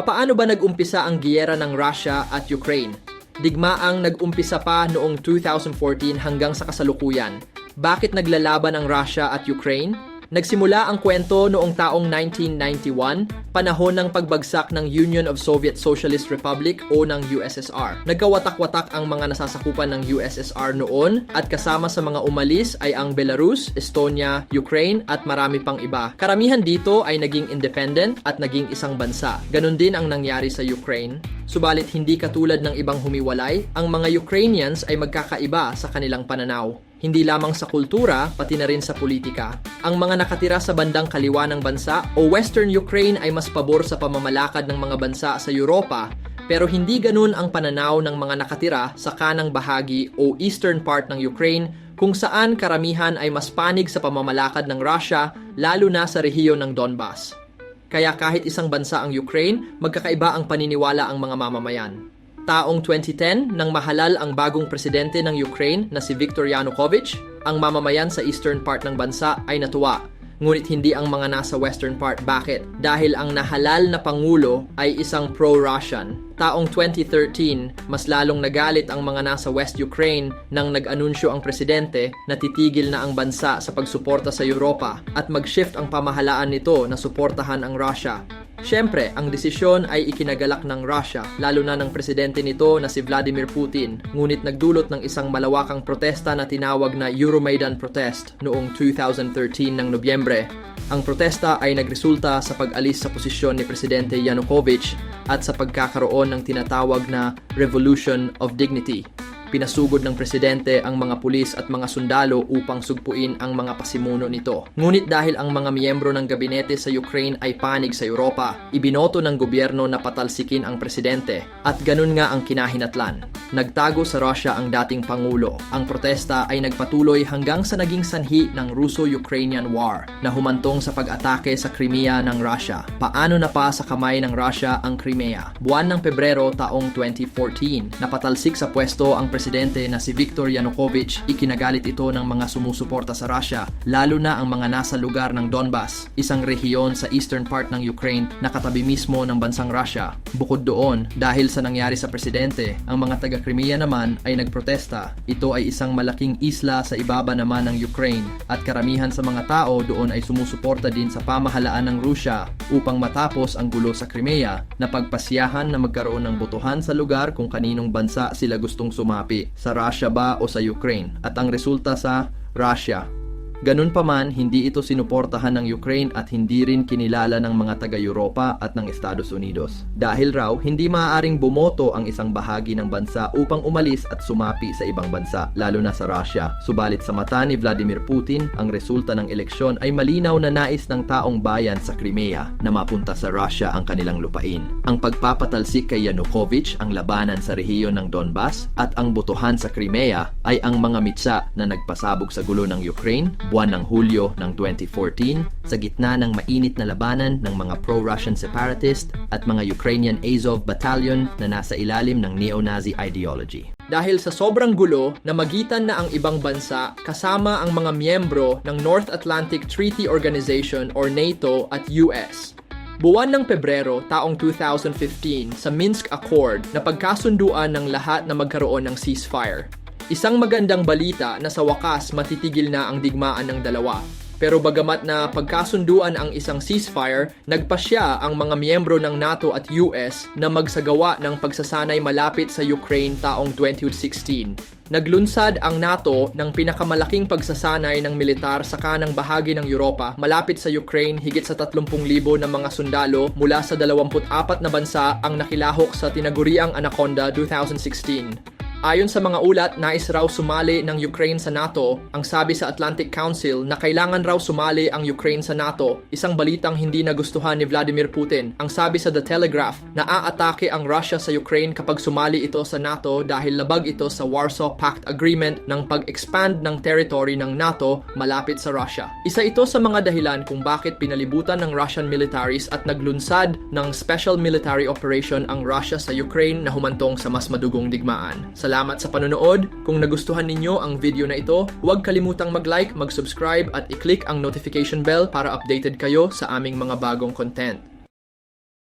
Papaano ba nag-umpisa ang giyera ng Russia at Ukraine? Digmaang nag-umpisa pa noong 2014 hanggang sa kasalukuyan. Bakit naglalaban ang Russia at Ukraine? Nagsimula ang kwento noong taong 1991, panahon ng pagbagsak ng Union of Soviet Socialist Republic o ng USSR. Nagkawatak-watak ang mga nasasakupan ng USSR noon at kasama sa mga umalis ay ang Belarus, Estonia, Ukraine at marami pang iba. Karamihan dito ay naging independent at naging isang bansa. Ganon din ang nangyari sa Ukraine. Subalit hindi katulad ng ibang humiwalay, ang mga Ukrainians ay magkakaiba sa kanilang pananaw. Hindi lamang sa kultura, pati na rin sa politika. Ang mga nakatira sa bandang kaliwa ng bansa o Western Ukraine ay mas pabor sa pamamalakad ng mga bansa sa Europa, pero hindi ganun ang pananaw ng mga nakatira sa kanang bahagi o eastern part ng Ukraine kung saan karamihan ay mas panig sa pamamalakad ng Russia lalo na sa rehiyon ng Donbas. Kaya kahit isang bansa ang Ukraine, magkakaiba ang paniniwala ang mga mamamayan. Taong 2010 nang mahalal ang bagong presidente ng Ukraine na si Viktor Yanukovych, ang mamamayan sa eastern part ng bansa ay natuwa. Ngunit hindi ang mga nasa western part. Bakit? Dahil ang nahalal na pangulo ay isang pro-Russian. Taong 2013, mas lalong nagalit ang mga nasa West Ukraine nang nag-anunsyo ang presidente na titigil na ang bansa sa pagsuporta sa Europa at mag-shift ang pamahalaan nito na suportahan ang Russia. Siyempre, ang desisyon ay ikinagalak ng Russia, lalo na ng presidente nito na si Vladimir Putin, ngunit nagdulot ng isang malawakang protesta na tinawag na Euromaidan Protest noong 2013 ng Nobyembre. Ang protesta ay nagresulta sa pag-alis sa posisyon ni Presidente Yanukovych at sa pagkakaroon ng tinatawag na Revolution of Dignity pinasugod ng presidente ang mga pulis at mga sundalo upang sugpuin ang mga pasimuno nito. Ngunit dahil ang mga miyembro ng gabinete sa Ukraine ay panig sa Europa, ibinoto ng gobyerno na patalsikin ang presidente at ganun nga ang kinahinatlan. Nagtago sa Russia ang dating pangulo. Ang protesta ay nagpatuloy hanggang sa naging sanhi ng Russo-Ukrainian War na humantong sa pag-atake sa Crimea ng Russia. Paano na pa sa kamay ng Russia ang Crimea? Buwan ng Pebrero taong 2014, napatalsik sa pwesto ang presidente na si Viktor Yanukovych, ikinagalit ito ng mga sumusuporta sa Russia, lalo na ang mga nasa lugar ng Donbas, isang rehiyon sa eastern part ng Ukraine na katabi mismo ng bansang Russia. Bukod doon, dahil sa nangyari sa presidente, ang mga taga Crimea naman ay nagprotesta. Ito ay isang malaking isla sa ibaba naman ng Ukraine at karamihan sa mga tao doon ay sumusuporta din sa pamahalaan ng Russia upang matapos ang gulo sa Crimea na pagpasyahan na magkaroon ng botohan sa lugar kung kaninong bansa sila gustong sumapi, sa Russia ba o sa Ukraine at ang resulta sa Russia Ganun pa man, hindi ito sinuportahan ng Ukraine at hindi rin kinilala ng mga taga-Europa at ng Estados Unidos. Dahil raw, hindi maaaring bumoto ang isang bahagi ng bansa upang umalis at sumapi sa ibang bansa, lalo na sa Russia. Subalit sa mata ni Vladimir Putin, ang resulta ng eleksyon ay malinaw na nais ng taong bayan sa Crimea na mapunta sa Russia ang kanilang lupain. Ang pagpapatalsik kay Yanukovych ang labanan sa rehiyon ng Donbas at ang botohan sa Crimea ay ang mga mitsa na nagpasabog sa gulo ng Ukraine buwan ng Hulyo ng 2014 sa gitna ng mainit na labanan ng mga pro-Russian separatist at mga Ukrainian Azov Battalion na nasa ilalim ng neo-Nazi ideology. Dahil sa sobrang gulo na magitan na ang ibang bansa kasama ang mga miyembro ng North Atlantic Treaty Organization or NATO at US, Buwan ng Pebrero taong 2015 sa Minsk Accord na pagkasunduan ng lahat na magkaroon ng ceasefire. Isang magandang balita na sa wakas matitigil na ang digmaan ng dalawa. Pero bagamat na pagkasunduan ang isang ceasefire, nagpasya ang mga miyembro ng NATO at US na magsagawa ng pagsasanay malapit sa Ukraine taong 2016. Naglunsad ang NATO ng pinakamalaking pagsasanay ng militar sa kanang bahagi ng Europa malapit sa Ukraine higit sa 30,000 na mga sundalo mula sa 24 na bansa ang nakilahok sa tinaguriang Anaconda 2016. Ayon sa mga ulat, nais raw sumali ng Ukraine sa NATO. Ang sabi sa Atlantic Council na kailangan raw sumali ang Ukraine sa NATO, isang balitang hindi nagustuhan ni Vladimir Putin. Ang sabi sa The Telegraph na aatake ang Russia sa Ukraine kapag sumali ito sa NATO dahil labag ito sa Warsaw Pact Agreement ng pag-expand ng territory ng NATO malapit sa Russia. Isa ito sa mga dahilan kung bakit pinalibutan ng Russian militaries at naglunsad ng special military operation ang Russia sa Ukraine na humantong sa mas madugong digmaan. Sa Salamat sa panonood. Kung nagustuhan ninyo ang video na ito, huwag kalimutang mag-like, mag-subscribe at i-click ang notification bell para updated kayo sa aming mga bagong content.